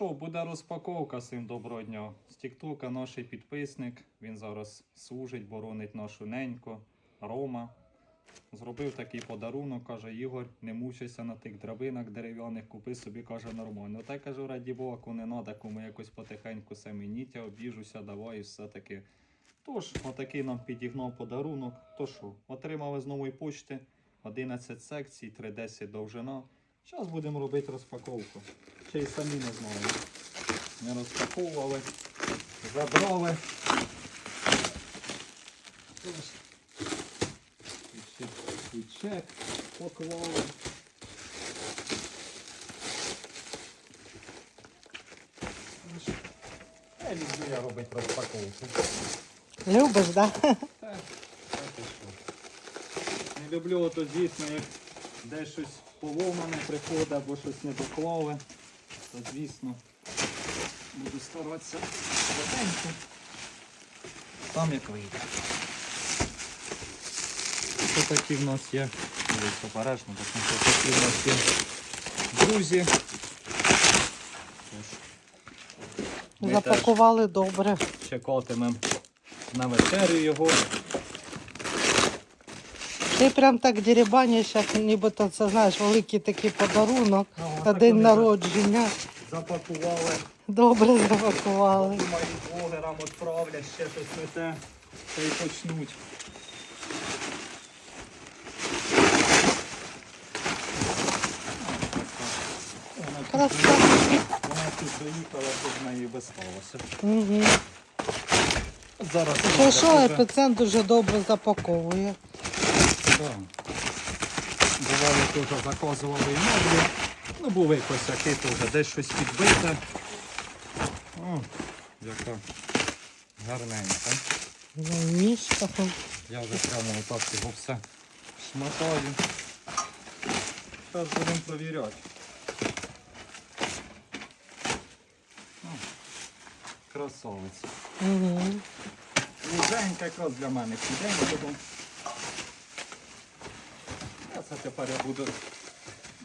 що, буде розпаковка всім доброго дня. З Тіктока наш підписник. Він зараз служить, боронить нашу неньку. Рома. Зробив такий подарунок, каже Ігор, не мучайся на тих драбинах дерев'яних, купи собі, каже, нормально. Та й кажу, раді Бога, не треба, кому якось потихеньку самі нітя, обіжуся, давай і все таки. Тож, отакий нам підігнав подарунок. То що, отримали з нової почти 11 секцій, 3,10 довжина. Зараз будемо робити розпаковку. Ще й самі не знаємо. Не розпаковували, забрали. І чек поклали. Я люблю я робити розпаковку. Любиш, да? Так, так і що. Не люблю ото, звісно, як десь щось поломане приходить або щось не доклали. То звісно буду старатися швиденько. Там як вийде. Ось такі в нас є. Дивись, обережно, там ось такі в нас є друзі. Запакували добре. чекатимемо на вечерю його. Ти прям так деребаніш, як нібито це знаєш, великий такий подарунок Ну, на так день вони народження. Запакували. Добре запакували. Думаю, блогерам відправлять ще щось не те, та й почнуть. Вона тут, Краса. вона тут доїхала, тут в неї без сталося. Угу. Зараз Що що, дуже- епіцент дуже добре запаковує. Да. Бувало теж заказували і меблі. Ну, були косяки теж, десь щось підбите. О, яка гарненька. Ну, Я вже прямо отак його все шматаю. Зараз будемо провіряти. Красавець. Угу. Луженька якраз для мене підемо. Я це тепер я буду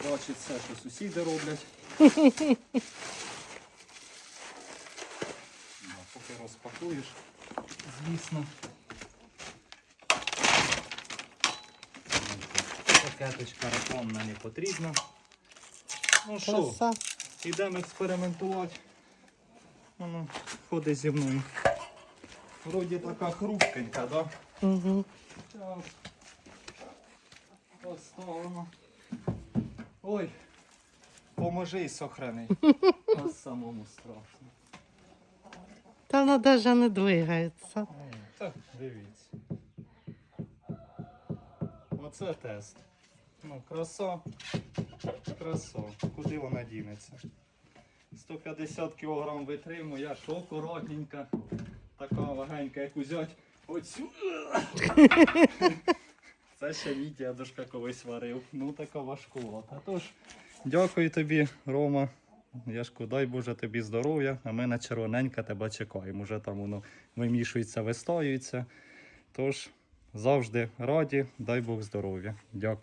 бачити все, що сусіди роблять. Да, Поки розпакуєш, звісно. Пакеточка рекламна не потрібна. Ну що, йдемо експериментувати. Воно ходить зі мною. Вроді така хрупкенька, да? Угу. Поставимо. Ой, поможи і сохрани. Ось самому страшно. Та вона навіть не двигається. Так, дивіться. Оце тест. Ну, краса. Краса. Куди вона дінеться? 150 кг витримую, я що акуратненька. Така легенька, як узять оцю. Це ще мій дядушка колись варив. Ну така важкувата. Тож, дякую тобі, Рома. Яшку, дай Боже тобі здоров'я, а ми на червоненька тебе чекаємо. Уже там воно вимішується, вистоюється. Тож завжди раді, дай Бог здоров'я. Дякую.